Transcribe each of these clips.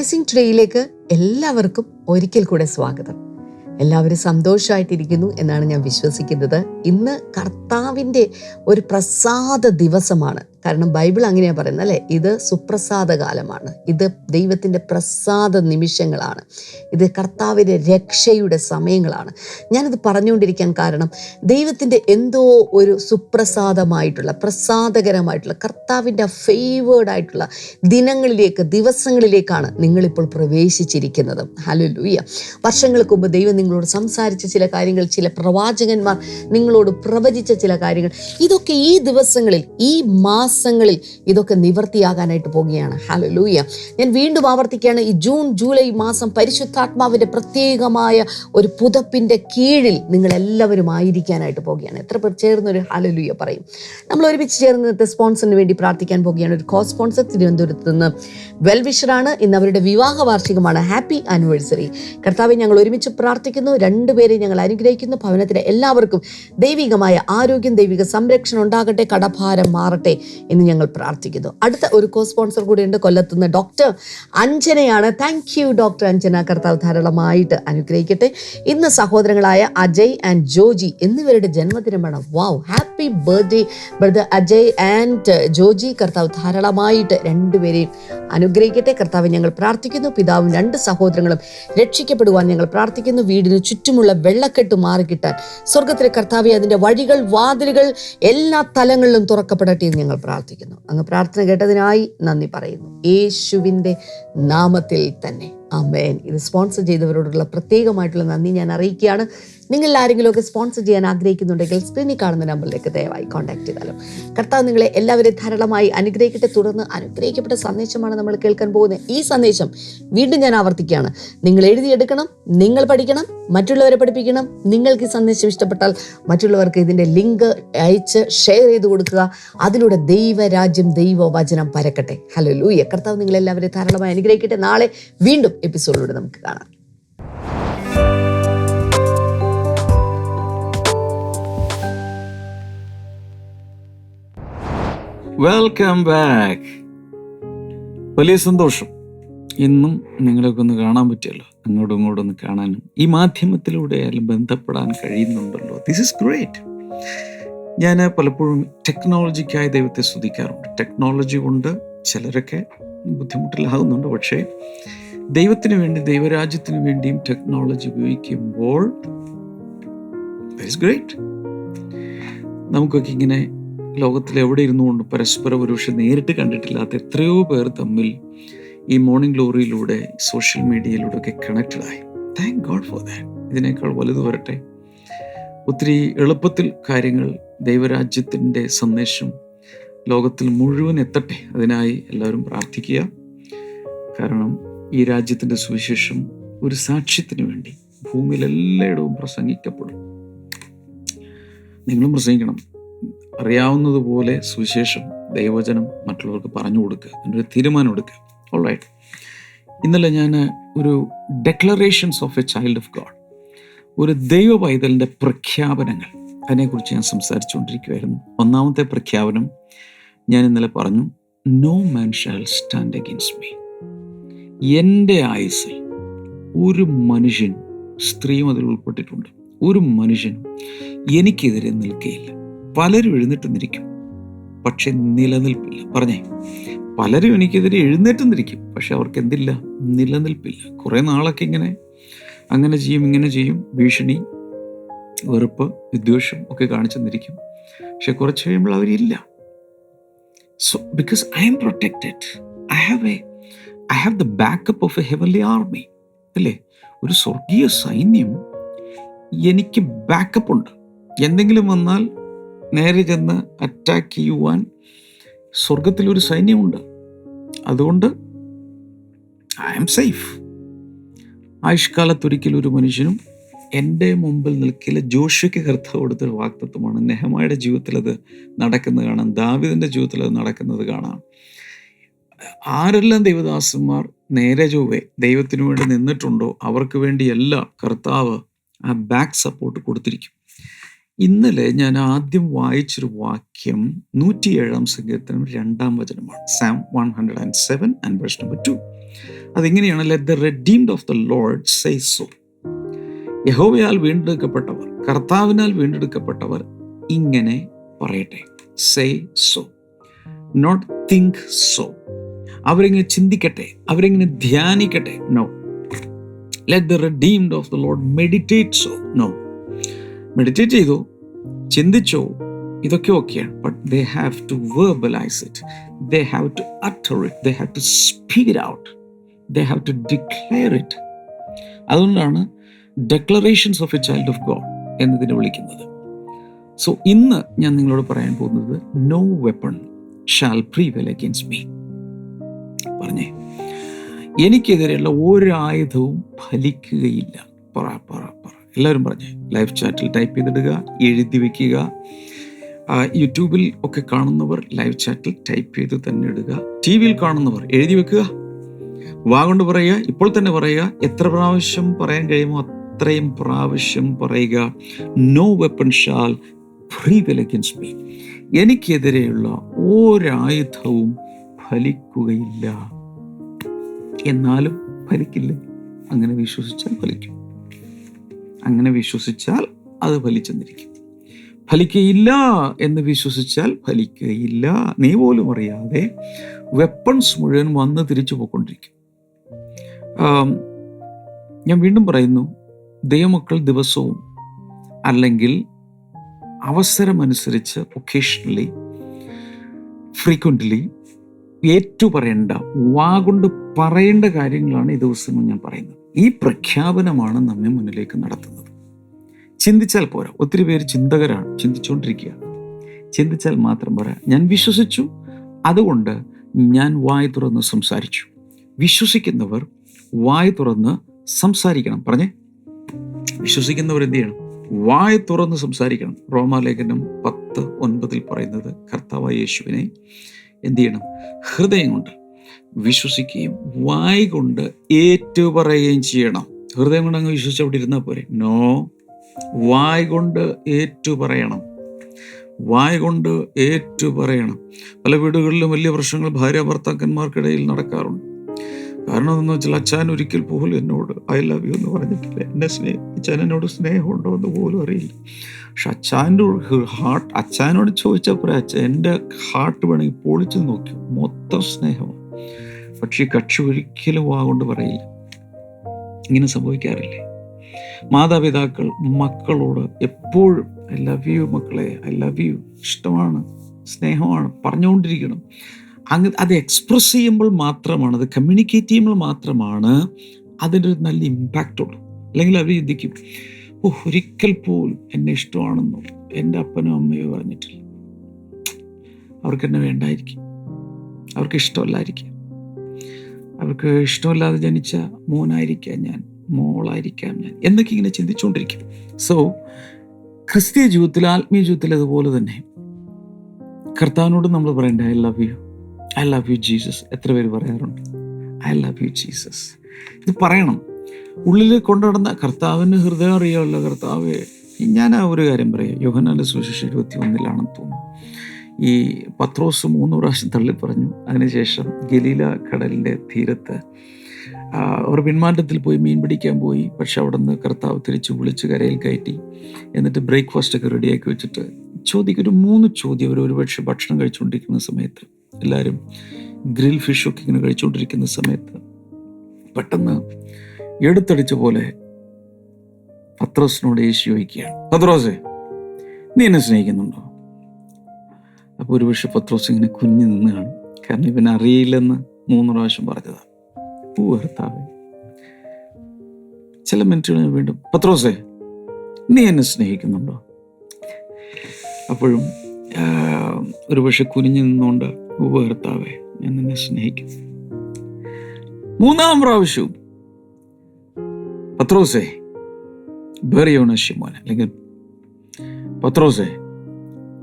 Blessing ട്രേയിലേക്ക് എല്ലാവർക്കും ഒരിക്കൽ കൂടെ സ്വാഗതം. എല്ലാവരും സന്തോഷമായിട്ടിരിക്കുന്നു എന്നാണ് ഞാൻ വിശ്വസിക്കുന്നത്. ഇന്ന് കർത്താവിന്റെ ഒരു പ്രസാദ ദിവസമാണ്. കാരണം ബൈബിൾ അങ്ങനെയാണ് പറയുന്നത് അല്ലേ? ഇത് സുപ്രസാദ കാലമാണ് ഇത് ദൈവത്തിന്റെ പ്രസാദ നിമിഷങ്ങളാണ്. ഇത് കർത്താവിന്റെ രക്ഷയുടെ സമയങ്ങളാണ്. ഞാനിത് പറഞ്ഞുകൊണ്ടിരിക്കാൻ കാരണം ദൈവത്തിന്റെ എന്തോ ഒരു സുപ്രസാദമായിട്ടുള്ള പ്രസാദകരമായിട്ടുള്ള കർത്താവിന്റെ ഫേവേർഡ് ആയിട്ടുള്ള ദിനങ്ങളിലേക്ക് ദിവസങ്ങളിലേക്കാണ് നിങ്ങളിപ്പോൾ പ്രവേശിച്ചിരിക്കുന്നത്. ഹലോ ലൂയ വർഷങ്ങൾക്ക് മുമ്പ് ദൈവം നിങ്ങളോട് സംസാരിച്ച ചില കാര്യങ്ങൾ ചില പ്രവാചകന്മാർ നിങ്ങളോട് പ്രവചിച്ച ചില കാര്യങ്ങൾ. ഇതൊക്കെ ഈ ദിവസങ്ങളിൽ ഈ മാസങ്ങളിൽ ഇതൊക്കെ നിവർത്തിയാകാനായിട്ട് പോവുകയാണ്. ഹലോ ലൂയ ഞാൻ വീണ്ടും ആവർത്തിക്കുകയാണ്. ഈ ജൂൺ ജൂലൈ മാസം പരിശുദ്ധാത്മാവിന്റെ പ്രത്യേകമായ ഒരു പുതപ്പിന്റെ കീഴിൽ നിങ്ങളെല്ലാവരും ആയിരിക്കാനായിട്ട് പോവുകയാണ്. എത്ര പേർ ചേർന്നൊരു ഹലലുയ പറയും. നമ്മൾ ഒരുമിച്ച് ചേർന്ന് സ്പോൺസറിന് വേണ്ടി പ്രാർത്ഥിക്കാൻ പോവുകയാണ്. ഒരു കോ സ്പോൺസർ തിരുവനന്തപുരത്ത് നിന്ന് വെൽവിഷറാണ് ഇന്ന് അവരുടെ വിവാഹ വാർഷികമാണ്. ഹാപ്പി ആനിവേഴ്സറി കർത്താവെ ഞങ്ങൾ ഒരുമിച്ച് പ്രാർത്ഥിക്കുന്നു. രണ്ടുപേരെ ഞങ്ങൾ അനുഗ്രഹിക്കുന്നു. ഭവനത്തിലെ എല്ലാവർക്കും ദൈവികമായ ആരോഗ്യം ദൈവിക സംരക്ഷണം ഉണ്ടാകട്ടെ. കടഭാരം മാറട്ടെ. എന്ന് ഞങ്ങൾ പ്രാർത്ഥിക്കുന്നു. അടുത്ത ഒരു കോ സ്പോൺസർ കൂടിയുണ്ട് കൊല്ലത്തുനിന്ന് doctor അഞ്ജനയാണ്. Thank you doctor Anjana. കർത്താവ് ധാരാളമായിട്ട് അനുഗ്രഹിക്കട്ടെ. ഇന്ന് സഹോദരങ്ങളായ അജയ് ആൻഡ് ജോജി എന്നിവരുടെ ജന്മദിനമാണ് wow happy birthday brother Ajay and Joji. കർത്താവ് ധാരാളമായിട്ട് രണ്ടുപേരെയും അനുഗ്രഹിക്കട്ടെ. കർത്താവ് ഞങ്ങൾ പ്രാർത്ഥിക്കുന്നു. പിതാവും രണ്ട് സഹോദരങ്ങളും രക്ഷിക്കപ്പെടുവാൻ ഞങ്ങൾ പ്രാർത്ഥിക്കുന്നു. വീടിന് ചുറ്റുമുള്ള വെള്ളക്കെട്ട് മാറിക്കിട്ടാൻ സ്വർഗത്തിലെ കർത്താവെ അതിന്റെ വഴികൾ വാതിലുകൾ എല്ലാ തലങ്ങളിലും തുറക്കപ്പെടട്ടെ എന്ന് ഞങ്ങൾ പ്രാർത്ഥിക്കുന്നു. അങ്ങ് പ്രാർത്ഥന കേട്ടതിനായി നന്ദി പറയുന്നു. യേശുവിന്റെ നാമത്തിൽ തന്നെ. അമേൻ ഇത് സ്പോൺസർ ചെയ്തവരോടുള്ള പ്രത്യേകമായിട്ടുള്ള നന്ദി ഞാൻ അറിയിക്കുകയാണ്. നിങ്ങൾ ആരെങ്കിലുമൊക്കെ സ്പോൺസർ ചെയ്യാൻ ആഗ്രഹിക്കുന്നുണ്ടെങ്കിൽ സ്ക്രീനിൽ കാണുന്ന നമ്പറിലേക്ക് ദയവായി കോൺടാക്ട് ചെയ്താലും കർത്താവ് നിങ്ങളെ എല്ലാവരെയും ധാരാളമായി അനുഗ്രഹിക്കട്ടെ. തുടർന്ന് അനുഗ്രഹിക്കപ്പെട്ട സന്ദേശമാണ് നമ്മൾ കേൾക്കാൻ പോകുന്നത്. ഈ സന്ദേശം വീണ്ടും ഞാൻ ആവർത്തിക്കുകയാണ്. നിങ്ങൾ എഴുതിയെടുക്കണം നിങ്ങൾ പഠിക്കണം മറ്റുള്ളവരെ പഠിപ്പിക്കണം. നിങ്ങൾക്ക് ഈ സന്ദേശം ഇഷ്ടപ്പെട്ടാൽ മറ്റുള്ളവർക്ക് ഇതിന്റെ ലിങ്ക് അയച്ച് ഷെയർ ചെയ്ത് കൊടുക്കുക. അതിലൂടെ ദൈവരാജ്യം ദൈവവചനം പരക്കട്ടെ. ഹലോ ലൂയ കർത്താവ് നിങ്ങളെല്ലാവരെയും ധാരാളമായി അനുഗ്രഹിക്കട്ടെ. നാളെ വീണ്ടും എപ്പിസോഡിലൂടെ നമുക്ക് കാണാം. വെൽക്കം ബാക്ക് വലിയ സന്തോഷം. ഇന്നും നിങ്ങളൊക്കെ ഒന്ന് കാണാൻ പറ്റിയല്ലോ. അങ്ങോട്ടും ഇങ്ങോട്ടും ഒന്ന് കാണാനും ഈ മാധ്യമത്തിലൂടെ ആയാലും ബന്ധപ്പെടാൻ കഴിയുന്നുണ്ടല്ലോ. ദിസ് ഇസ് ഗ്രേറ്റ് ഞാൻ പലപ്പോഴും ടെക്നോളജിക്കായി ദൈവത്തെ സ്തുതിക്കാറുണ്ട്. ടെക്നോളജി കൊണ്ട് ചിലരൊക്കെ ബുദ്ധിമുട്ടിലാകുന്നുണ്ട്. പക്ഷേ ദൈവത്തിന് വേണ്ടി ദൈവരാജ്യത്തിന് വേണ്ടിയും ടെക്നോളജി ഉപയോഗിക്കുമ്പോൾ ഗ്രേറ്റ് നമുക്കൊക്കെ ഇങ്ങനെ ലോകത്തിൽ എവിടെ ഇരുന്നുകൊണ്ട് പരസ്പരം ഒരുപക്ഷെ നേരിട്ട് കണ്ടിട്ടില്ലാത്ത എത്രയോ പേർ തമ്മിൽ ഈ മോർണിംഗ് ഗ്ലോറിയിലൂടെ സോഷ്യൽ മീഡിയയിലൂടെ ഒക്കെ കണക്റ്റഡ് ആയി. താങ്ക് ഗോഡ് ഫോർ ദാറ്റ് ഇതിനേക്കാൾ വലുത് വരട്ടെ. ഒത്തിരി എളുപ്പത്തിൽ കാര്യങ്ങൾ ദൈവരാജ്യത്തിന്റെ സന്ദേശം ലോകത്തിൽ മുഴുവൻ എത്തട്ടെ. അതിനായി എല്ലാവരും പ്രാർത്ഥിക്കുക. കാരണം ഈ രാജ്യത്തിന്റെ സുവിശേഷം ഒരു സാക്ഷ്യത്തിന് വേണ്ടി ഭൂമിയിലെല്ലായിടവും പ്രസംഗിക്കപ്പെടും. നിങ്ങളും പ്രസംഗിക്കണം. അറിയാവുന്നതുപോലെ സുവിശേഷം ദൈവവചനം മറ്റുള്ളവർക്ക് പറഞ്ഞു കൊടുക്കുക അതിനൊരു തീരുമാനം എടുക്കുക. ഓൾറൈറ്റ് ഇന്നലെ ഞാൻ ഒരു declarations of a child of God ഒരു ദൈവ പൈതലിന്റെ പ്രഖ്യാപനങ്ങൾ അതിനെക്കുറിച്ച് ഞാൻ സംസാരിച്ചുകൊണ്ടിരിക്കുകയായിരുന്നു. ഒന്നാമത്തെ പ്രഖ്യാപനം ഞാൻ ഇന്നലെ പറഞ്ഞു no man shall stand against me എന്റെ ആയുസ്സിൽ ഒരു മനുഷ്യൻ സ്ത്രീയും അതിൽ ഉൾപ്പെട്ടിട്ടുണ്ട്. ഒരു മനുഷ്യൻ എനിക്കെതിരെ നിൽക്കുകയില്ല പലരും എഴുന്നേറ്റ് നിന്നിരിക്കും പക്ഷെ നിലനിൽപ്പില്ല. പറഞ്ഞേ പലരും എനിക്കെതിരെ എഴുന്നേറ്റ് നിന്നിരിക്കും പക്ഷെ അവർക്ക് എന്തില്ല നിലനിൽപ്പില്ല. കുറേ നാളൊക്കെ ഇങ്ങനെ അങ്ങനെ ചെയ്യും ഇങ്ങനെ ചെയ്യും. ഭീഷണി വെറുപ്പ് വിദ്വേഷം ഒക്കെ കാണിച്ചു നിന്നിരിക്കും പക്ഷെ കുറച്ച് കഴിയുമ്പോൾ അവരില്ല. So because I'm protected I have a I have the backup of a heavenly army അല്ലേ? ഒരു സ്വർഗീയ സൈന്യം എനിക്ക് ബാക്കപ്പ് ഉണ്ട്. എന്തെങ്കിലും വന്നാൽ നേരെ ചെന്ന് അറ്റാക്ക് ചെയ്യുവാൻ സ്വർഗത്തിലൊരു സൈന്യമുണ്ട്. അതുകൊണ്ട് ഐ ആം സേഫ് ആയുഷ്കാലത്തൊരിക്കലും ഒരു മനുഷ്യനും എന്റെ മുമ്പിൽ നിൽക്കില്ല ജോഷയ്ക്ക് കർത്താവ് കൊടുത്തൊരു വാക്തത്വമാണ് നെഹമായുടെ ജീവിതത്തിൽ അത് നടക്കുന്നത് കാണാം ദാവിദിന്റെ ജീവിതത്തിൽ അത് നടക്കുന്നത് കാണാം. ആരെല്ലാം ദൈവദാസന്മാർ നേരെ ചൊവ്വെ ദൈവത്തിനു വേണ്ടി നിന്നിട്ടുണ്ടോ അവർക്ക് വേണ്ടിയല്ല കർത്താവ് ആ ബാക്ക് സപ്പോർട്ട് കൊടുത്തിരിക്കും. ഇന്നലെ ഞാൻ ആദ്യം വായിച്ചൊരു വാക്യം നൂറ്റിയേഴാം സങ്കീർത്തനം രണ്ടാം വചനമാണ്. Psalm one hundred and seven and verse number two അതിങ്ങനെയാണ്? Let the redeemed of the Lord say so യഹോവയാൽ വീണ്ടെടുക്കപ്പെട്ടവർ കർത്താവിനാൽ വീണ്ടെടുക്കപ്പെട്ടവർ ഇങ്ങനെ പറയട്ടെ. Say so not think so അവരെങ്ങനെ ചിന്തിക്കട്ടെ അവരിങ്ങനെ ധ്യാനിക്കട്ടെ. No let the redeemed of the Lord meditate so no meditate ചെയ്തു ചിന്തിച്ചോ ഇതൊക്കെ ഓക്കെയാണ് but they have to verbalise it they have to utter it they have to speak it out they have to declare it അതുകൊണ്ടാണ് declarations of a child of God എന്നതിനെ വിളിക്കുന്നത്. So ഇന്ന് ഞാൻ നിങ്ങളോട് പറയാൻ പോകുന്നത് no weapon shall prevail against me പറഞ്ഞേ. എനിക്കെതിരെയുള്ള ഒരു ആയുധവും ഫലിക്കുകയില്ല. പറ പറ പറ. എല്ലാവരും പറഞ്ഞേ. ലൈവ് ചാറ്റിൽ ടൈപ്പ് ചെയ്തിടുക എഴുതി വയ്ക്കുക യൂട്യൂബിൽ ഒക്കെ കാണുന്നവർ ലൈവ് ചാറ്റിൽ ടൈപ്പ് ചെയ്ത് തന്നെ ഇടുക. ടി വിയിൽ കാണുന്നവർ എഴുതി വെക്കുക. വാ കൊണ്ട് പറയുക ഇപ്പോൾ തന്നെ പറയുക. എത്ര പ്രാവശ്യം പറയാൻ കഴിയുമോ അത്രയും പ്രാവശ്യം പറയുക. No weapon shall free against me എനിക്കെതിരെയുള്ള ഒരായുധവും ഫലിക്കുകയില്ല. എന്നാലും ഫലിക്കില്ല? അങ്ങനെ വിശ്വസിച്ചാൽ ഫലിക്കും. അങ്ങനെ വിശ്വസിച്ചാൽ അത് ഫലിച്ചെന്നിരിക്കും. ഫലിക്കയില്ല എന്ന് വിശ്വസിച്ചാൽ ഫലിക്കുകയില്ല നീ പോലും അറിയാതെ വെപ്പൺസ് മുഴുവൻ വന്ന് തിരിച്ചു പോയിക്കൊണ്ടിരിക്കും. ഞാൻ വീണ്ടും പറയുന്നു ദൈവമക്കൾ ദിവസവും അല്ലെങ്കിൽ അവസരമനുസരിച്ച് ഒക്കേഷണലി ഫ്രീക്വന്റ്ലി ഏറ്റു പറയേണ്ട വാ കൊണ്ട് പറയേണ്ട കാര്യങ്ങളാണ് ഈ ദിവസങ്ങൾ ഞാൻ പറയുന്നത്. ഈ പ്രഖ്യാപനമാണ് നമ്മെ മുന്നിലേക്ക് നടത്തുന്നത്. ചിന്തിച്ചാൽ പോരാ. ഒത്തിരി പേര് ചിന്തകരാണ് ചിന്തിച്ചുകൊണ്ടിരിക്കുകയാണ്. ചിന്തിച്ചാൽ മാത്രം പോരാ. ഞാൻ വിശ്വസിച്ചു. അതുകൊണ്ട് ഞാൻ വായ് തുറന്ന് സംസാരിച്ചു. വിശ്വസിക്കുന്നവർ വായ് തുറന്ന് സംസാരിക്കണം. പറഞ്ഞേ. വിശ്വസിക്കുന്നവർ എന്ത് ചെയ്യണം? വായ് തുറന്ന് സംസാരിക്കണം. റോമാലേഖനം പത്ത് ഒൻപതിൽ പറയുന്നത് കർത്താവായ യേശുവിനെ എന്ത് ചെയ്യണം? ഹൃദയം കൊണ്ട് വിശ്വസിക്കുകയും വായ് കൊണ്ട് ഏറ്റുപറയുകയും ചെയ്യണം. ഹൃദയം കൊണ്ട് അങ്ങ് വിശ്വസിച്ച് അവിടെ ഇരുന്നാൽ പോരെ? നോ വായ് കൊണ്ട് ഏറ്റുപറയണം. വായ് കൊണ്ട് ഏറ്റുപറയണം. പല വീടുകളിലും വലിയ പ്രശ്നങ്ങൾ ഭാര്യ ഭർത്താക്കന്മാർക്കിടയിൽ നടക്കാറുണ്ട്. കാരണം എന്താണെന്ന് വെച്ചാൽ അച്ഛൻ ഒരിക്കൽ പോലും എന്നോട് ഐ ലവ് യു എന്ന് പറഞ്ഞിട്ടില്ല. എന്നെ സ്നേഹ അച്ഛൻ എന്നോട് സ്നേഹമുണ്ടോ എന്ന് പോലും അറിയില്ല. പക്ഷെ അച്ഛന്റെ ഹാർട്ട് അച്ഛനോട് ചോദിച്ചപ്പോൾ അച്ഛൻ എന്റെ ഹാർട്ട് വേണമെങ്കിൽ പൊളിച്ചു നോക്കി. മൊത്തം സ്നേഹമാണ്. പക്ഷേ കക്ഷി ഒരിക്കലും വാ കൊണ്ട് പറയില്ല. ഇങ്ങനെ സംഭവിക്കാറില്ലേ? മാതാപിതാക്കൾ മക്കളോട് എപ്പോഴും ഐ ലവ് യു മക്കളെ ഐ ലവ് യു ഇഷ്ടമാണ് സ്നേഹമാണ് പറഞ്ഞുകൊണ്ടിരിക്കണം. അങ്ങ് അത് എക്സ്പ്രസ് ചെയ്യുമ്പോൾ മാത്രമാണ് അത് കമ്മ്യൂണിക്കേറ്റ് ചെയ്യുമ്പോൾ മാത്രമാണ് അതിന്റെ ഒരു നല്ല ഇമ്പാക്റ്റ് ഉള്ളൂ. അല്ലെങ്കിൽ അവർ ചിന്തിക്കും ഓ ഒരിക്കൽ പോലും എന്നെ ഇഷ്ടമാണെന്നോ? എന്റെ അപ്പനോ അമ്മയോ പറഞ്ഞിട്ടില്ല. അവർക്ക് എന്നെ വേണ്ടായിരിക്കും. അവർക്ക് ഇഷ്ടമല്ലായിരിക്കും. അവർക്ക് ഇഷ്ടമില്ലാതെ ജനിച്ച മോനായിരിക്കാം ഞാൻ മോളായിരിക്കാം ഞാൻ. എന്നൊക്കെ ഇങ്ങനെ ചിന്തിച്ചുകൊണ്ടിരിക്കും. സോ ക്രിസ്തീയ ജീവിതത്തിൽ ആത്മീയ ജീവിതത്തിൽ അതുപോലെ തന്നെ. കർത്താവിനോട് നമ്മൾ പറയണ്ടേ I love you I love you Jesus എത്ര പേര് പറയാറുണ്ട്? ഐ ലവ് യു ജീസസ് ഇത് പറയണം. ഉള്ളിൽ കൊണ്ടുനടന്ന കർത്താവിന് ഹൃദയം അറിയാമല്ലോ കർത്താവ്. ഞാൻ ആ ഒരു കാര്യം പറയാം. യോഹനാന്റെ സുശേഷം ഇരുപത്തി ഒന്നിലാണെന്ന് തോന്നുന്നു. ഈ പത്രോസ് മൂന്ന് പ്രാവശ്യം തള്ളി പറഞ്ഞു. അതിനുശേഷം ഗലീല കടലിന്റെ തീരത്ത് അവർ പിന്മാറ്റത്തിൽ പോയി മീൻ പിടിക്കാൻ പോയി. പക്ഷെ അവിടെ നിന്ന് കർത്താവ് തിരിച്ച് വിളിച്ച് കരയിൽ കയറ്റി. എന്നിട്ട് ബ്രേക്ക്ഫാസ്റ്റ് ഒക്കെ റെഡിയാക്കി വെച്ചിട്ട് ചോദിക്കൊരു മൂന്ന് ചോദ്യം. അവർ ഒരുപക്ഷെ ഭക്ഷണം കഴിച്ചുകൊണ്ടിരിക്കുന്ന സമയത്ത് എല്ലാവരും ഗ്രിൽ ഫിഷൊക്കെ ഇങ്ങനെ കഴിച്ചുകൊണ്ടിരിക്കുന്ന സമയത്ത് പെട്ടെന്ന് എടുത്തടിച്ച പോലെ പത്രോസിനോട് യേശു ചോദിക്കുകയാണ് പത്രോസേ നീ എന്നെ സ്നേഹിക്കുന്നുണ്ടോ? അപ്പോൾ ഒരുപക്ഷെ പത്രോസ് ഇങ്ങനെ കുഞ്ഞു നിന്ന് കാണും. കാരണം ഇവൻ അറിയില്ലെന്ന് മൂന്ന് പ്രാവശ്യം പറഞ്ഞതാണ് പൂ ഭർത്താവേ ചില മിനിറ്റുകൾ വീണ്ടും പത്രോസേ നീ എന്നെ സ്നേഹിക്കുന്നുണ്ടോ? അപ്പോഴും ഒരുപക്ഷെ കുനിഞ്ഞു നിന്നുകൊണ്ട് ഉപകർത്താവേ ഞാൻ നിന്നെ സ്നേഹിക്കുന്നു. മൂന്നാം പ്രാവശ്യവും പത്രോസേ ബെറിയോണ ശിമോൻ അല്ലെങ്കിൽ പത്രോസേ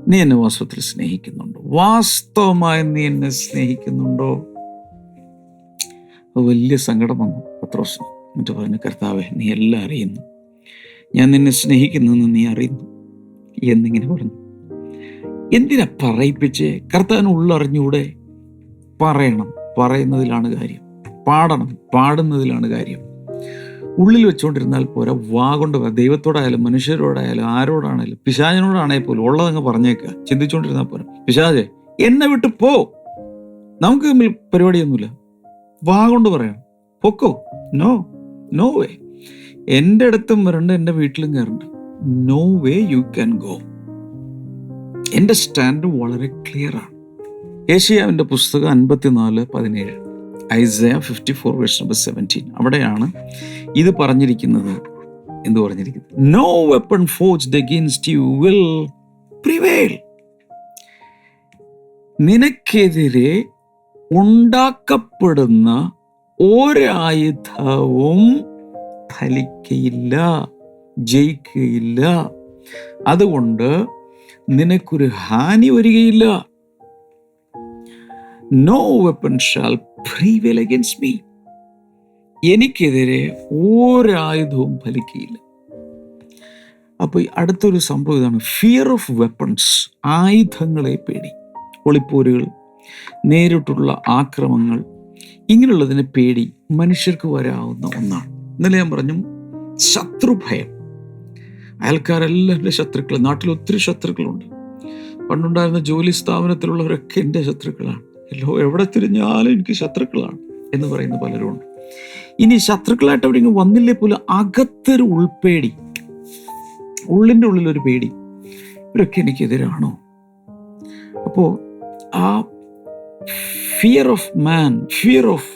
നീ എന്നെ വാസ്തവത്തിൽ സ്നേഹിക്കുന്നുണ്ടോ? വാസ്തവമായി നീ എന്നെ സ്നേഹിക്കുന്നുണ്ടോ? അത് വലിയ സങ്കടം വന്നു പത്രോസ് എന്നിട്ട് പറഞ്ഞു കർത്താവെ നീ എല്ലാം അറിയുന്നു. ഞാൻ നിന്നെ സ്നേഹിക്കുന്നെന്ന് നീ അറിയുന്നു. എന്നിങ്ങനെ പറഞ്ഞു. എന്തിനാ പറയിപ്പിച്ച്? കർത്താവിന് ഉള്ളറിഞ്ഞൂടെ? പറയണം. പറയുന്നതിലാണ് കാര്യം. പാടണം. പാടുന്നതിലാണ് കാര്യം. ഉള്ളിൽ വെച്ചുകൊണ്ടിരുന്നാൽ പോരാ. വാ കൊണ്ട് പറ. ദൈവത്തോടായാലും മനുഷ്യരോടായാലും ആരോടാണേലും പിശാചിനോടാണെങ്കിൽ പോലും ഉള്ളതങ്ങ് പറഞ്ഞേക്കുക ചിന്തിച്ചുകൊണ്ടിരുന്നാൽ പോരാ. പിശാചെ എന്നെ വിട്ട് പോ. നമുക്ക് തമ്മിൽ പരിപാടിയൊന്നുമില്ല. വാ കൊണ്ട് പറയണം പൊക്കോ? നോ. No way. എന്റെ അടുത്തും വരണ്ട. എന്റെ വീട്ടിലും കയറണ്ട. No way you can go. എന്റെ സ്റ്റാൻഡ് വളരെ ക്ലിയർ ആണ്. ഏഷ്യാവിന്റെ പുസ്തകം അൻപത്തിനാല് പതിനേഴ് Isaiah fifty four verse number seventeen അവിടെയാണ് ഇത് പറഞ്ഞിരിക്കുന്നത് എന്ത് പറഞ്ഞിരിക്കുന്നത്. No weapon forced against you will prevail നിനക്കെതിരെ ഉണ്ടാക്കപ്പെടുന്ന ഒരായുധവും ഫലിക്കയില്ല ജയിക്കുകയില്ല അതുകൊണ്ട് നിനക്കൊരു ഹാനി വരികയില്ല. No weapon shall prevail against me എനിക്കെതിരെ ഒരായുധവും ഫലിക്കുകയില്ല അപ്പോൾ അടുത്തൊരു സംഭവം ഇതാണ്. ഫിയർ ഓഫ് വെപ്പൺസ് ആയുധങ്ങളെ പേടി. ഒളിപ്പോരുകൾ നേരിട്ടുള്ള ആക്രമങ്ങൾ ഇങ്ങനെയുള്ളതിനെ പേടി മനുഷ്യർക്ക് വരാവുന്ന ഒന്നാണ്. ഇന്നലെ ഞാൻ പറഞ്ഞു ശത്രുഭയം. അയൽക്കാരെല്ലാം എന്റെ ശത്രുക്കൾ നാട്ടിൽ ഒത്തിരി ശത്രുക്കളുണ്ട്. പണ്ടുണ്ടായിരുന്ന ജോലി സ്ഥാപനത്തിലുള്ളവരൊക്കെ എന്റെ ശത്രുക്കളാണ്. എല്ലോ എവിടെ തിരിഞ്ഞാലും എനിക്ക് ശത്രുക്കളാണ് എന്ന് പറയുന്ന പലരുമുണ്ട്. ഇനി ശത്രുക്കളായിട്ട് എവിടെയെങ്കിലും വന്നില്ലേ പോലും അകത്തൊരു ഉൾപേടി. ഉള്ളിന്റെ ഉള്ളിലൊരു പേടി. ഇവരൊക്കെ എനിക്കെതിരാണോ? അപ്പോൾ ആ fear of man fear of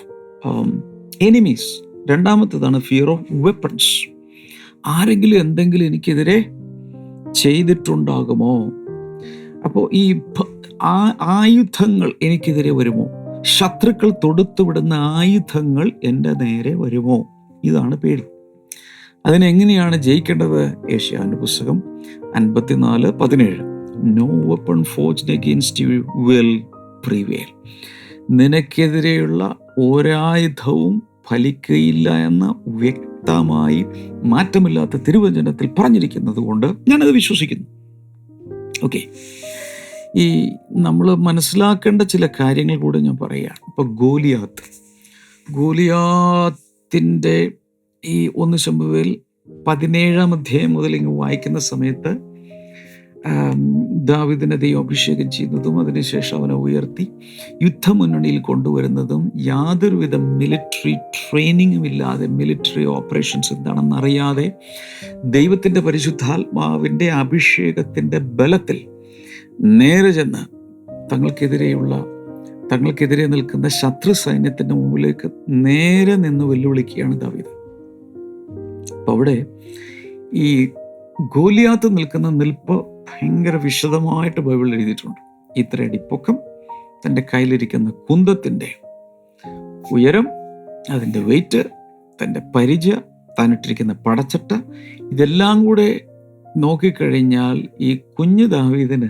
enemies രണ്ടാമത്തേതാണ് fear of weapons ആരെങ്കിലും എന്തെങ്കിലും എനിക്കെതിരെ ചെയ്തിട്ടുണ്ടാകുമോ? അപ്പോൾ ഈ ആയുധങ്ങൾ എനിക്കെതിരെ വരുമോ? ശത്രുക്കൾ തൊടുത്തുവിടുന്ന ആയുധങ്ങൾ എന്റെ നേരെ വരുമോ? ഇതാണ് പേടി. അതിനെങ്ങനെയാണ് ജയിക്കേണ്ടത്? ഏഷ്യാവിന്റെ പുസ്തകം അൻപത്തിനാല് പതിനേഴ്. No weapon forge against you will prevail നിനക്കെതിരെയുള്ള ഒരായുധവും ഫലിക്കയില്ല എന്ന വ്യക്തമായി മാറ്റമില്ലാത്ത തിരുവചനത്തിൽ പറഞ്ഞിരിക്കുന്നത് കൊണ്ട് ഞാനത് വിശ്വസിക്കുന്നു. ഓക്കെ ഈ നമ്മൾ മനസ്സിലാക്കേണ്ട ചില കാര്യങ്ങൾ കൂടെ ഞാൻ പറയുകയാണ്. ഇപ്പോൾ ഗോലിയാത്ത്. ഗോലിയാത്തിന്റെ ഈ ഒന്ന് ശമ്പുവിൽ പതിനേഴാം അധ്യായം മുതൽ ഇങ്ങ് വായിക്കുന്ന സമയത്ത് ദാവീദിനെ ദൈവം അഭിഷേകം ചെയ്യുന്നതും അതിനുശേഷം അവനെ ഉയർത്തി യുദ്ധമുന്നണിയിൽ കൊണ്ടുവരുന്നതും യാതൊരുവിധ മിലിറ്ററി ട്രെയിനിങ്ങും ഇല്ലാതെ മിലിറ്ററി ഓപ്പറേഷൻസ് എന്താണെന്നറിയാതെ ദൈവത്തിന്റെ പരിശുദ്ധാത്മാവിന്റെ അഭിഷേകത്തിന്റെ ബലത്തിൽ നേരെ ചെന്ന് തങ്ങൾക്കെതിരെയുള്ള തങ്ങൾക്കെതിരെ നിൽക്കുന്ന ശത്രു സൈന്യത്തിന്റെ മുമ്പിലേക്ക് നേരെ നിന്ന് വെല്ലുവിളിക്കുകയാണ് ദാവീദ്. അപ്പോൾ അവിടെ ഈ ഗോലിയാത്ത് നിൽക്കുന്ന നിൽപ്പ് ഭയങ്കര വിശദമായിട്ട് ബൈബിളിൽ എഴുതിയിട്ടുണ്ട്. ഇത്രയടി പൊക്കം തന്റെ കയ്യിലിരിക്കുന്ന കുന്തത്തിന്റെ ഉയരം അതിന്റെ വെയിറ്റ് തന്റെ പരിച താനിട്ടിരിക്കുന്ന പടച്ചട്ട ഇതെല്ലാം കൂടെ നോക്കിക്കഴിഞ്ഞാൽ ഈ കുഞ്ഞു ദാവീദിന്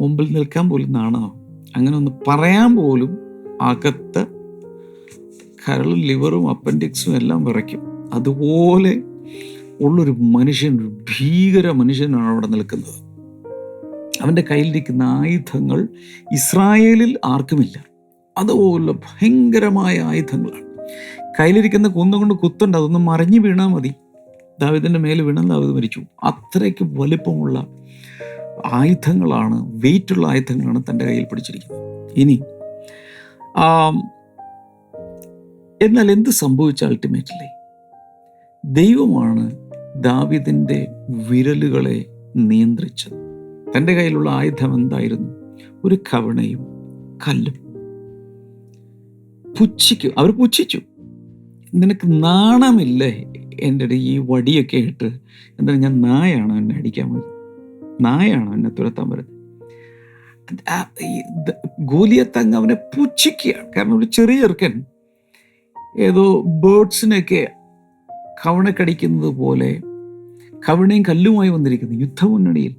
മുമ്പിൽ നിൽക്കാൻ പോലും നാണോ? അങ്ങനെ ഒന്ന് പറയാൻ പോലും അകത്ത് കരളും ലിവറും അപ്പൻഡിക്സും എല്ലാം വിറയ്ക്കും. അതുപോലെ ഉള്ളൊരു മനുഷ്യൻ ഒരു ഭീകര മനുഷ്യനാണ് അവിടെ നിൽക്കുന്നത്. അവന്റെ കയ്യിലിരിക്കുന്ന ആയുധങ്ങൾ ഇസ്രായേലിൽ ആർക്കുമില്ല. അതുപോലെ ഭയങ്കരമായ ആയുധങ്ങളാണ്. കയ്യിലിരിക്കുന്ന കുന്തം കൊണ്ട് കുത്തുണ്ട് അതൊന്ന് മറിഞ്ഞു വീണാൽ മതി. ദാവിദിന്റെ മേലെ വീണാൽ ദാവിദ് മരിച്ചു. അത്രയ്ക്ക് വലിപ്പമുള്ള ആയുധങ്ങളാണ് വെയിറ്റുള്ള ആയുധങ്ങളാണ് തന്റെ കയ്യിൽ പിടിച്ചിരിക്കുന്നത്. ഇനി എന്നാൽ എന്ത് സംഭവിച്ച അൾട്ടിമേറ്റ്ലി ദൈവമാണ് ദാവിദിന്റെ വിരലുകളെ നിയന്ത്രിച്ചത്. തന്റെ കയ്യിലുള്ള ആയുധം എന്തായിരുന്നു? ഒരു കവണയും കല്ലും. പുച്ഛിക്കും. അവർ പുച്ഛിച്ചു. നിനക്ക് നാണമില്ലേ? എന്റെ ഈ വടിയൊക്കെ ഇട്ട് എന്താ ഞാൻ നായാണ് എന്നെ അടിക്കാൻ വരുന്നത്? നായാണോ എന്നെ തുരത്താൻ വരുന്നത്? ഗോലിയത്തങ്ങ് അവനെ പുച്ഛിക്കുകയാണ്. കാരണം ഒരു ചെറിയ ചെറുക്കൻ ഏതോ ബേർഡ്സിനെയൊക്കെ കവണ കടിക്കുന്നത് പോലെ കവിണയും കല്ലുമായി വന്നിരിക്കുന്നു യുദ്ധമുന്നണിയിൽ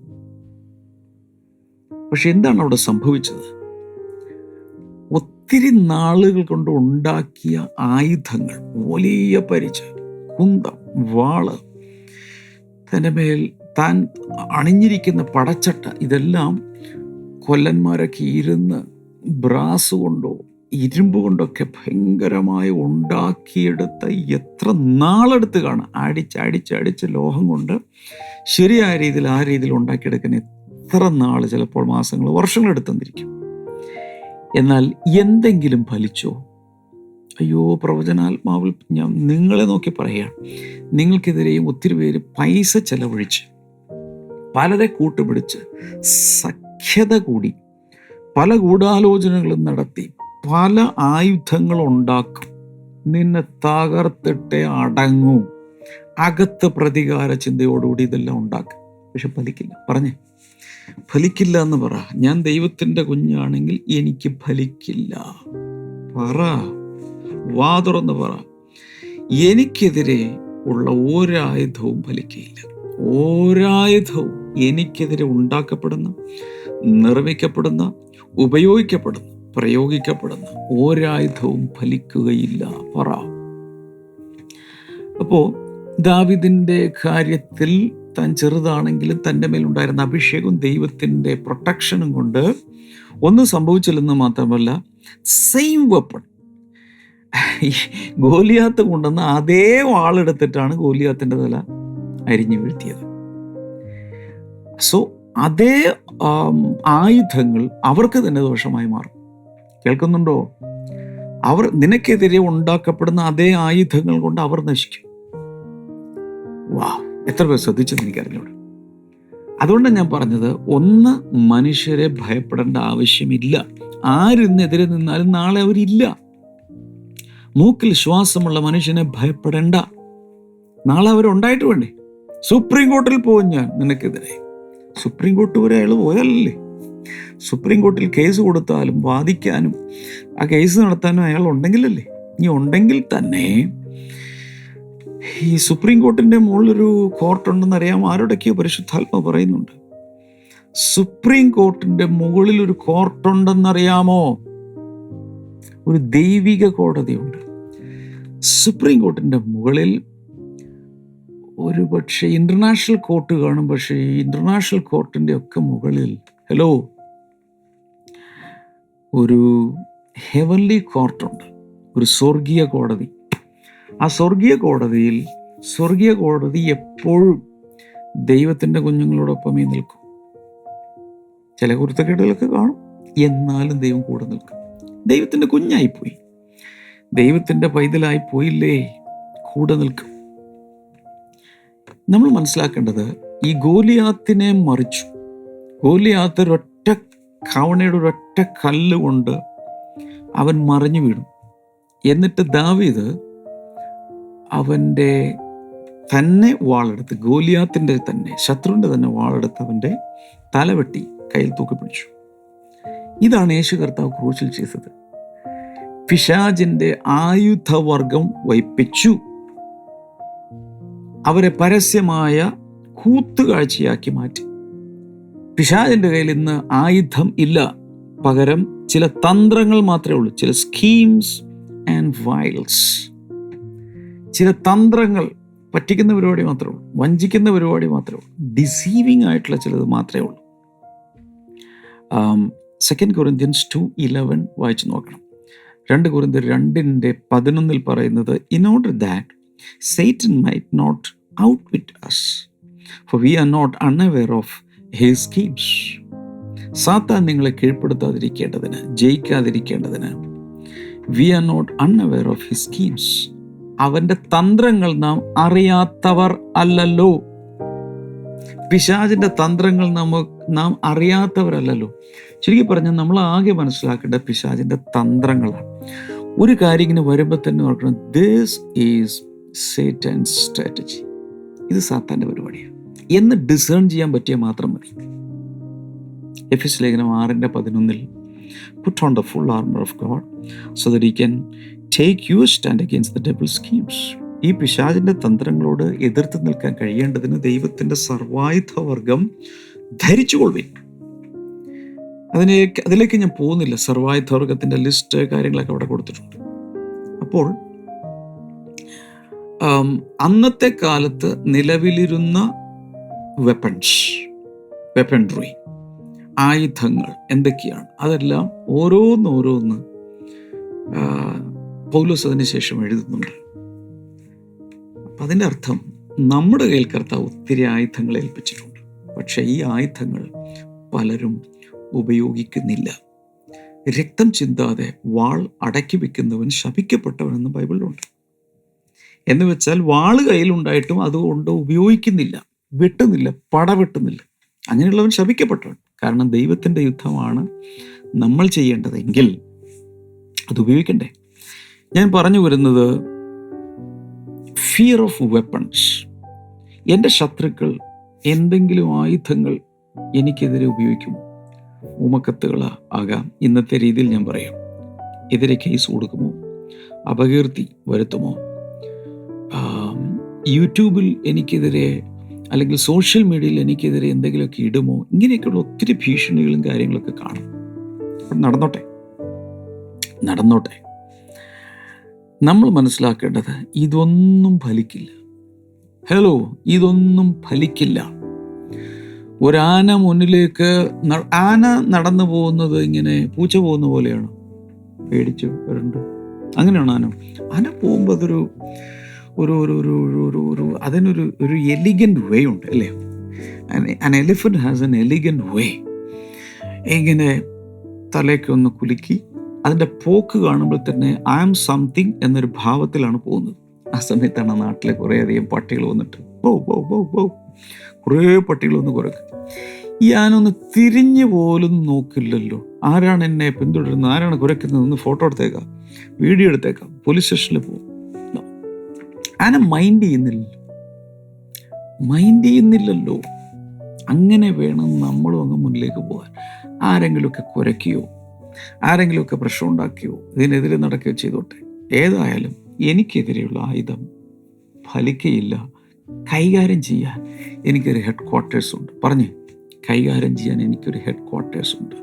പക്ഷെ എന്താണ് അവിടെ സംഭവിച്ചത്? ഒത്തിരി നാളുകൾ കൊണ്ട് ഉണ്ടാക്കിയ ആയുധങ്ങൾ വലിയ പരിച കുന്തം വാൾ തന്റെ മേൽ താൻ അണിഞ്ഞിരിക്കുന്ന പടച്ചട്ട ഇതെല്ലാം കൊല്ലന്മാരൊക്കെ ഇരുന്ന് ബ്രാസ് കൊണ്ടോ ഇരുമ്പ് കൊണ്ടൊക്കെ ഭയങ്കരമായി ഉണ്ടാക്കിയെടുത്ത എത്ര നാളെടുത്ത് കാണാം. അടിച്ച് അടിച്ച് അടിച്ച് ലോഹം കൊണ്ട് ശരിയായ രീതിയിൽ ആ രീതിയിൽ ഉണ്ടാക്കിയെടുക്കാൻ എത്ര നാൾ ചിലപ്പോൾ മാസങ്ങൾ വർഷങ്ങളെടുത്തെന്നിരിക്കും എന്നാൽ എന്തെങ്കിലും ഫലിച്ചോ? അയ്യോ പ്രവചനാത്മാവിൽ ഞാൻ നിങ്ങളെ നോക്കി പറയുക നിങ്ങൾക്കെതിരെയും ഒത്തിരി പേര് പൈസ ചെലവഴിച്ച് പലരെ കൂട്ടുപിടിച്ച് സഖ്യത കൂടി പല ഗൂഢാലോചനകളും നടത്തി പല ആയുധങ്ങൾ ഉണ്ടാക്കും നിന്നെ തകർത്തിട്ടേ അടങ്ങും. അകത്ത് പ്രതികാര ചിന്തയോടുകൂടി ഇതെല്ലാം ഉണ്ടാക്കും. പക്ഷെ ഫലിക്കില്ല. പറഞ്ഞേ. ഫലിക്കില്ല എന്ന് പറ. ഞാൻ ദൈവത്തിന്റെ കുഞ്ഞാണെങ്കിൽ എനിക്ക് ഫലിക്കില്ല. പറ. വാ തുറന്ന് പറ. എനിക്കെതിരെ ഉള്ള ഒരായുധവും ഫലിക്കുകയില്ല ഒരായുധവും എനിക്കെതിരെ ഉണ്ടാക്കപ്പെടുന്ന നിർമ്മിക്കപ്പെടുന്ന ഉപയോഗിക്കപ്പെടുന്ന പ്രയോഗിക്കപ്പെടുന്ന. ഒരായുധവും ഫലിക്കുകയില്ല. പറ. അപ്പോൾ ദാവിദിന്റെ കാര്യത്തിൽ താൻ ചെറുതാണെങ്കിലും തന്റെ മേലുണ്ടായിരുന്ന അഭിഷേകവും ദൈവത്തിന്റെ പ്രൊട്ടക്ഷനും കൊണ്ട് ഒന്നും സംഭവിച്ചില്ലെന്ന് മാത്രമല്ല സെയിം വെപ്പൺ ഗോലിയാത്ത് കൊണ്ടുവന്ന അതേ വാളെടുത്തിട്ടാണ് ഗോലിയാത്തിന്റെ തല അരിഞ്ഞു വീഴ്ത്തിയത്. സോ അതേ ആയുധങ്ങൾ അവർക്ക് തന്നെ ദോഷമായി മാറും. കേൾക്കുന്നുണ്ടോ? അവർ നിനക്കെതിരെ ഉണ്ടാക്കപ്പെടുന്ന അതേ ആയുധങ്ങൾ കൊണ്ട് അവർ നശിക്കും. വാ എത്ര പേർ ശ്രദ്ധിച്ചെന്ന് എനിക്കറിഞ്ഞൂടെ. അതുകൊണ്ട് ഞാൻ പറഞ്ഞത് ഒന്ന് മനുഷ്യരെ ഭയപ്പെടേണ്ട ആവശ്യമില്ല. ആരിന്നെതിരെ നിന്നാലും നാളെ അവരില്ല. മൂക്കിൽ ശ്വാസമുള്ള മനുഷ്യനെ ഭയപ്പെടേണ്ട. നാളെ അവരുണ്ടായിട്ട് വേണ്ടേ? സുപ്രീം കോർട്ടിൽ പോകും ഞാൻ നിനക്കെതിരെ. സുപ്രീം കോർട്ട് വരെ അയാൾ പോയല്ലേ സുപ്രീം കോർട്ടിൽ കേസ് കൊടുത്താലും വാദിക്കാനും ആ കേസ് നടത്താനും അയാൾ ഉണ്ടെങ്കിലല്ലേ? ഇനി ഉണ്ടെങ്കിൽ തന്നെ ഈ സുപ്രീം കോർട്ടിന്റെ മുകളിലൊരു കോർട്ടുണ്ടെന്ന് അറിയാം ആരോടൊക്കെയോ പരിശുദ്ധാത്മ പറയുന്നുണ്ട്. സുപ്രീം കോർട്ടിന്റെ മുകളിൽ ഒരു കോർട്ടുണ്ടെന്നറിയാമോ? ഒരു ദൈവിക കോടതിയുണ്ട്. സുപ്രീം കോർട്ടിന്റെ മുകളിൽ ഒരു പക്ഷേ ഇന്റർനാഷണൽ കോർട്ട് കാണും പക്ഷേ ഈ ഇന്റർനാഷണൽ കോർട്ടിന്റെ ഒക്കെ മുകളിൽ ഹലോ? ഒരു ഹെവൻലി കോർട്ടുണ്ട് ഒരു സ്വർഗീയ കോടതി. ആ സ്വർഗീയ കോടതിയിൽ സ്വർഗീയ കോടതി എപ്പോഴും ദൈവത്തിന്റെ കുഞ്ഞുങ്ങളോടൊപ്പമേ നിൽക്കും. ചില കുരുത്തക്കേടുകളൊക്കെ കാണും. എന്നാലും ദൈവം കൂടെ നിൽക്കും. ദൈവത്തിന്റെ കുഞ്ഞായിപ്പോയി. ദൈവത്തിന്റെ പൈതലായി പോയില്ലേ? കൂടെ നിൽക്കും. നമ്മൾ മനസ്സിലാക്കേണ്ടത് ഈ ഗോലിയാത്തിനെ മറിച്ചു. ഗോലിയാത്ത് കവണയുടെ ഒരൊറ്റ കല്ല് കൊണ്ട് അവൻ മറിഞ്ഞു വീണു. എന്നിട്ട് ദാവീദ് അവന്റെ തന്നെ വാളെടുത്ത് ഗോലിയാത്തിന്റെ തന്നെ ശത്രുവിന്റെ തന്നെ വാളെടുത്ത് അവന്റെ തലവെട്ടി കയ്യിൽ തൂക്കി പിടിച്ചു. ഇതാണ് യേശു കർത്താവ് ക്രൂശിൽ ചെയ്തത്. പിശാജിന്റെ ആയുധവർഗം വയ്പ്പിച്ചു അവരെ പരസ്യമായ കൂത്തുകാഴ്ചയാക്കി മാറ്റി. പിശാജിന്റെ കയ്യിൽ ഇന്ന് ആയുധം ഇല്ല. പകരം ചില തന്ത്രങ്ങൾ മാത്രമേ ഉള്ളൂ. ചില സ്കീംസ് ആൻഡ് വയൽസ് ചില തന്ത്രങ്ങൾ പറ്റിക്കുന്ന പരിപാടി മാത്രമേ ഉള്ളൂ. വഞ്ചിക്കുന്ന പരിപാടി മാത്രമേ ഉള്ളൂ. ഡിസീവിങ് ആയിട്ടുള്ള ചിലത് മാത്രമേ ഉള്ളൂ. സെക്കൻഡ് കൊറിന്ത്യൻസ് ടു ഇലവൻ വായിച്ചു നോക്കണം. രണ്ട് കുറിന്ത് രണ്ടിന്റെ പതിനൊന്നിൽ പറയുന്നത് in order that Satan might not outwit us for we are not unaware of his schemes സാത്താൻ നിങ്ങളെ കീഴ്പ്പെടുത്താതിരിക്കേണ്ടതിന് ജയിക്കാതിരിക്കേണ്ടതിന്. We are not unaware of his schemes അവന്റെ തന്ത്രങ്ങൾ നാം അറിയാത്തവർ അല്ലല്ലോ. പിശാചിന്റെ തന്ത്രങ്ങൾ നമുക്ക് നാം അറിയാത്തവരല്ലല്ലോ. ചുരുക്കി പറഞ്ഞാൽ നമ്മൾ ആകെ മനസ്സിലാക്കേണ്ട പിശാചിന്റെ തന്ത്രങ്ങളാണ്. ഒരു കാര്യം ഇങ്ങനെ വരുമ്പോൾ തന്നെ ഓർക്കണം ദിസ് ഈസ് സേറ്റൻ സ്ട്രാറ്റജി ഇത് സാത്താന്റെ പരിപാടിയാണ്. എന്ന് ഡിസേൺ ചെയ്യാൻ പറ്റിയാൽ മാത്രം മതി. എഫ് എസ് ലേഖനം ആറിന്റെ പതിനൊന്നിൽ put on the full armour of God so that can take you stand against the double schemes ഈ പിശാചിന്റെ തന്ത്രങ്ങളോട് എതിർത്ത് നിൽക്കാൻ കഴിയേണ്ടതിന് ദൈവത്തിന്റെ സർവായുധവർഗം ധരിച്ചുകൊള്ളുവിൻ. അതിനെ അതിലേക്ക് ഞാൻ പോകുന്നില്ല. സർവായുധവർഗത്തിന്റെ ലിസ്റ്റ് കാര്യങ്ങളൊക്കെ അവിടെ കൊടുത്തിട്ടുണ്ട്. അപ്പോൾ അന്നത്തെ കാലത്ത് നിലവിലിരുന്ന വെപ്പൺസ് വെപ്പൺട്രി ആയുധങ്ങൾ എന്തൊക്കെയാണ്? അതെല്ലാം ഓരോന്നോരോന്ന് പൗലോസ് അതിന് ശേഷം എഴുതുന്നുണ്ട്. അപ്പം അതിന്റെ അർത്ഥം നമ്മുടെ കയ്യിൽ കർത്താവ് ഒത്തിരി ആയുധങ്ങൾ ഏൽപ്പിച്ചിട്ടുണ്ട്. പക്ഷേ ഈ ആയുധങ്ങൾ പലരും ഉപയോഗിക്കുന്നില്ല. രക്തം ചിന്താതെ വാൾ അടക്കി വെക്കുന്നവൻ ശപിക്കപ്പെട്ടവനെന്ന് ബൈബിളിലുണ്ട്. എന്ന് വെച്ചാൽ വാൾ കയ്യിലുണ്ടായിട്ടും അതുകൊണ്ട് ഉപയോഗിക്കുന്നില്ല. വെട്ടുന്നില്ല പട വെട്ടുന്നില്ല. അങ്ങനെയുള്ളവൻ ശപിക്കപ്പെട്ടവൻ. കാരണം ദൈവത്തിന്റെ യുദ്ധമാണ് നമ്മൾ ചെയ്യേണ്ടതെങ്കിൽ അത് ഉപയോഗിക്കണ്ടേ? ഞാൻ പറഞ്ഞു വരുന്നത് ഫിയർ ഓഫ് വെപ്പൺസ് എന്റെ ശത്രുക്കൾ എന്തെങ്കിലും ആയുധങ്ങൾ എനിക്കെതിരെ ഉപയോഗിക്കും. ഉമക്കത്തുകൾ ആകാം. ഇന്നത്തെ രീതിയിൽ ഞാൻ പറയാം. എതിരെ കേസ് കൊടുക്കുമോ? അപകീർത്തി വരുത്തുമോ? യൂട്യൂബിൽ എനിക്കെതിരെ അല്ലെങ്കിൽ സോഷ്യൽ മീഡിയയിൽ എനിക്കെതിരെ എന്തെങ്കിലുമൊക്കെ ഇടുമോ? ഇങ്ങനെയൊക്കെയുള്ള ഒത്തിരി ഭീഷണികളും കാര്യങ്ങളൊക്കെ കാണും. നടന്നോട്ടെ. നടന്നോട്ടെ. നമ്മൾ മനസ്സിലാക്കേണ്ടത് ഇതൊന്നും ഫലിക്കില്ല. ഹലോ ഇതൊന്നും ഫലിക്കില്ല. ഒരാന മുന്നിലേക്ക് ആന നടന്നു പോകുന്നത് ഇങ്ങനെ പൂച്ച പോകുന്ന പോലെയാണ്? പേടിച്ചു വരണ്ട്. അങ്ങനെയാണ് ആന? ആന പോകുമ്പോൾ അതൊരു ഒരു ഒരു ഒരു ഒരു ഒരു അതിനൊരു ഒരു എലിഗന്റ് വേ ഉണ്ട് അല്ലേ? An elephant has an elegant way ഇങ്ങനെ തലയൊക്കെ ഒന്ന് കുലുക്കി അതിന്റെ പോക്ക് കാണുമ്പോൾ തന്നെ ഐ ആം സംതിങ് എന്നൊരു ഭാവത്തിലാണ് പോകുന്നത്. ആ സമയത്താണ് നാട്ടിലെ കുറേയധികം പട്ടികൾ വന്നിട്ട് ബോ ബോ ബോ ബോ കുറേ പട്ടികൾ വന്ന് കുറക്ക് ഞാനൊന്ന് തിരിഞ്ഞു പോലും നോക്കില്ലല്ലോ. ആരാണ് എന്നെ പിന്തുടരുന്നത്? ആരാണ് കുരയ്ക്കുന്നത് ഒന്ന് ഫോട്ടോ എടുത്തേക്കാം വീഡിയോ എടുത്തേക്കാം പോലീസ് സ്റ്റേഷനിൽ പോകും. ആന മൈൻഡ് ചെയ്യുന്നില്ലല്ലോ മൈൻഡ് ചെയ്യുന്നില്ലല്ലോ. അങ്ങനെ വേണം നമ്മളും അങ്ങ് മുന്നിലേക്ക് പോകാൻ. ആരെങ്കിലുമൊക്കെ കുരയ്ക്കുകയോ ആരെങ്കിലുമൊക്കെ പ്രശ്നം ഉണ്ടാക്കിയോ ഇതിനെതിരെ നടക്കുകയോ ചെയ്തോട്ടെ. ഏതായാലും എനിക്കെതിരെയുള്ള ആയുധം ഫലിക്കയില്ല. കൈകാര്യം ചെയ്യാൻ എനിക്കൊരു ഹെഡ് ക്വാർട്ടേഴ്സ് ഉണ്ട്. പറഞ്ഞേ കൈകാര്യം ചെയ്യാൻ എനിക്കൊരു ഹെഡ് ക്വാർട്ടേഴ്സ് ഉണ്ട്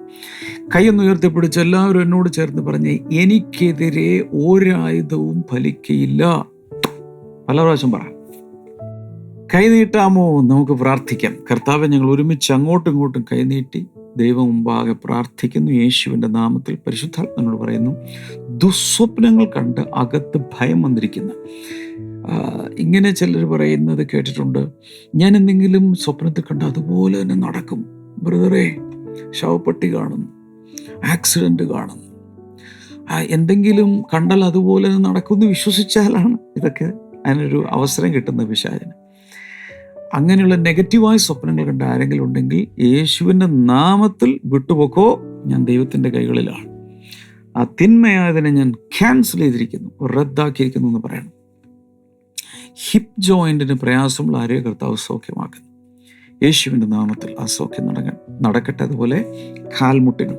കൈയൊന്ന് ഉയർത്തിപ്പിടിച്ച് എല്ലാവരും എന്നോട് ചേർന്ന് പറഞ്ഞേ എനിക്കെതിരെ ഒരായുധവും ഫലിക്കയില്ല. പല പ്രാവശ്യം പറ. കൈനീട്ടാമോ നമുക്ക് പ്രാർത്ഥിക്കാം. കർത്താവ് ഞങ്ങൾ ഒരുമിച്ച് അങ്ങോട്ടും ഇങ്ങോട്ടും കൈനീട്ടി ദൈവം മുമ്പാകെ പ്രാർത്ഥിക്കുന്നു. യേശുവിന്റെ നാമത്തിൽ പരിശുദ്ധാത്മനോട് പറയുന്നു ദുസ്വപ്നങ്ങൾ കണ്ട് അകത്ത് ഭയം വന്നിരിക്കുന്ന. ഇങ്ങനെ ചിലർ പറയുന്നത് കേട്ടിട്ടുണ്ട്. ഞാൻ എന്തെങ്കിലും സ്വപ്നത്തിൽ കണ്ട് അതുപോലെ തന്നെ നടക്കും. ബ്രദറെ ശവപ്പെട്ടി കാണുന്നു. ആക്സിഡന്റ് കാണുന്നു. എന്തെങ്കിലും കണ്ടാൽ അതുപോലെ തന്നെ നടക്കുമെന്ന് വിശ്വസിച്ചാലാണ് ഇതൊക്കെ അതിനൊരു അവസരം കിട്ടുന്ന പിശാചിന്. അങ്ങനെയുള്ള നെഗറ്റീവായ സ്വപ്നങ്ങൾ കണ്ട ആരെങ്കിലും ഉണ്ടെങ്കിൽ യേശുവിന്റെ നാമത്തിൽ വിട്ടുപോക്കോ ഞാൻ ദൈവത്തിന്റെ കൈകളിലാണ്. ആ തിന്മയായതിനെ ഞാൻ ക്യാൻസൽ ചെയ്തിരിക്കുന്നു റദ്ദാക്കിയിരിക്കുന്നു എന്ന് പറയണം. ഹിപ് ജോയിന്റിന് പ്രയാസമുള്ള ആരോഗ്യകർത്താവ് സൗഖ്യമാക്കുന്നു. യേശുവിന്റെ നാമത്തിൽ ആ സൗഖ്യം നടക്കാൻ നടക്കട്ടെ. അതുപോലെ കാൽമുട്ടിനും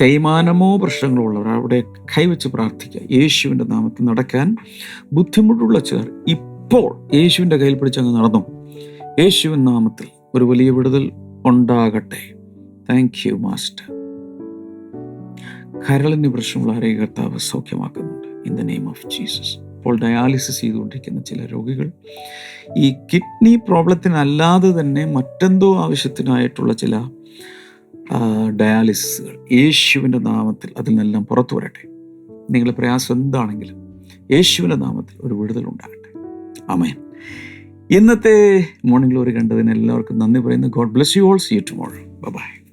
തേയ്മാനമോ പ്രശ്നങ്ങളോ ഉള്ളവർ അവിടെ കൈവച്ച് പ്രാർത്ഥിക്കുക. യേശുവിന്റെ നാമത്തിൽ നടക്കാൻ ബുദ്ധിമുട്ടുള്ള ചേർ ഇപ്പോൾ യേശുവിന്റെ കയ്യിൽ പിടിച്ചങ്ങ് നടന്നു. യേശുവിൻ നാമത്തിൽ ഒരു വലിയ വിടുതൽ ഉണ്ടാകട്ടെ. താങ്ക് യു മാസ്റ്റർ കരളിന് പ്രശ്നമുള്ള ആരോഗ്യ കർത്താവ് സൗഖ്യമാക്കുന്നുണ്ട്. In the name of Jesus ഇപ്പോൾ ഡയാലിസിസ് ചെയ്തുകൊണ്ടിരിക്കുന്ന ചില രോഗികൾ ഈ കിഡ്നി പ്രോബ്ലത്തിനല്ലാതെ തന്നെ മറ്റെന്തോ ആവശ്യത്തിനായിട്ടുള്ള ചില ഡയാലിസിസുകൾ യേശുവിന്റെ നാമത്തിൽ അതിൽ നിന്നെല്ലാം പുറത്തു വരട്ടെ. നിങ്ങളുടെ പ്രയാസം എന്താണെങ്കിലും യേശുവിന്റെ നാമത്തിൽ ഒരു വിടുതൽ ഉണ്ടാകട്ടെ. അമേൻ ഇന്നത്തെ മോർണിംഗ് ഗ്ലോറി കണ്ടതിന് എല്ലാവർക്കും നന്ദി പറയുന്നു. God bless you all see tomorrow bye